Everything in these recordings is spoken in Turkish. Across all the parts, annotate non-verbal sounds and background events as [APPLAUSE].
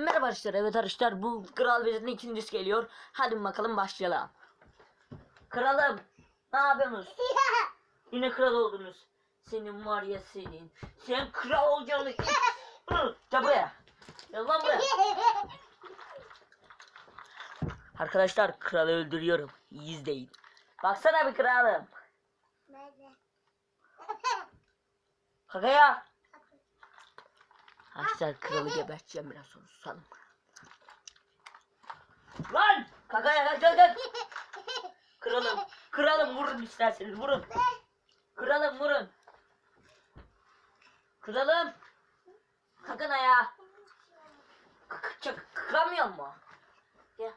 Merhaba arkadaşlar. Evet arkadaşlar bu Kral Vezir'in ikincisi geliyor. Hadi bakalım başlayalım. Kralım. Ne yapıyorsunuz? [LAUGHS] Yine kral oldunuz. Senin var ya senin. Sen kral olacaksın. Hı, Gel buraya. Gel lan buraya. Arkadaşlar kralı öldürüyorum. İyi izleyin. Baksana bir kralım. Nerede? Kakaya. Arkadaşlar kralı geberteceğim biraz sonra susalım. Lan! Kakaya kaç kaç kaç. Kralım. Kralım vurun isterseniz vurun. Kralım vurun. Kralım. Kakana ya. Kıkamıyor mu? Gel.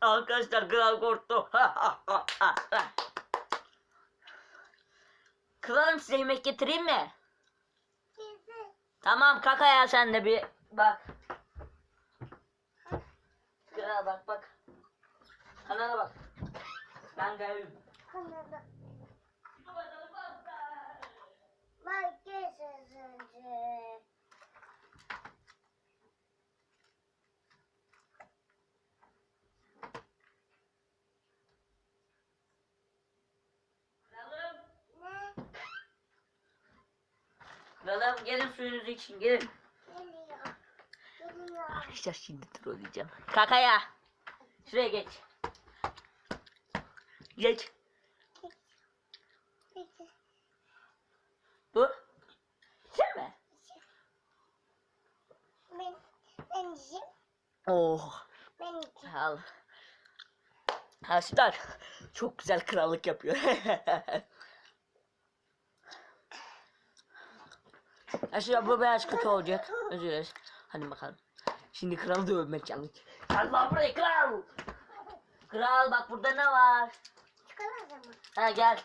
Arkadaşlar kral korktu. [LAUGHS] Kralım size yemek getireyim mi? Tamam kaka ya sen de bir bak. Kral bak bak. Kanala bak. Ben geldim. Kanada. Bak gözünüzü. Kralım. Ne? Kralım gelin suyunuzu için gelin. Geliyor. Geliyor. Arkadaşlar şimdi trolleyeceğim. Kakaya. Şuraya geç. Geç. Bu. Sen mi? Ben, ben yiyeyim. Oh. Ben yiyeyim. Al. Arkadaşlar çok güzel krallık yapıyor. [LAUGHS] Arkadaşlar bu beyaz kötü olacak. Özür dileriz. Hadi bakalım. Şimdi kralı dövmek challenge. Gel lan buraya kral. Kral bak burada ne var? Çikolata mı? Ha gel.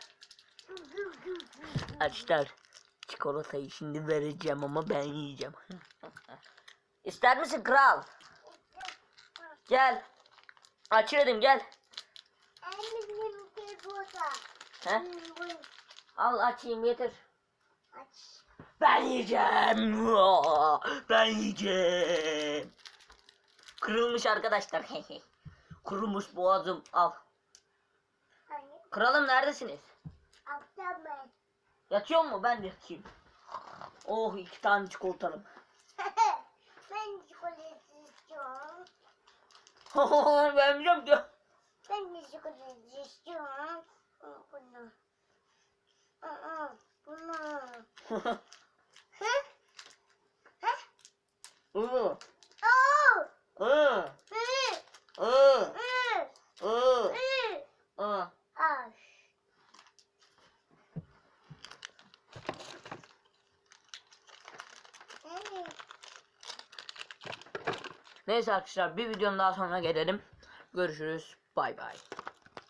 Arkadaşlar çikolatayı şimdi vereceğim ama ben yiyeceğim. [LAUGHS] İster misin kral? Gel. Gel. Annemin bir burada. He? Al açayım getir. aç. Ben yiyeceğim. [LAUGHS] Ben yiyeceğim. Kırılmış arkadaşlar. [LAUGHS] Kurumuş boğazım. Al. Kralım neredesiniz? Altta ben. Yatıyor mu? Ben de yatayım. Oh iki tane çikolatalım. [LAUGHS] ben çikolata istiyorum. ben biliyorum ki. Ben de çikolata istiyorum. Bunu. Bunu. Hı! hı, Hı! hı. Ay. Evet. Neyse arkadaşlar bir videonun daha sonra gelelim. Görüşürüz. Bay bay.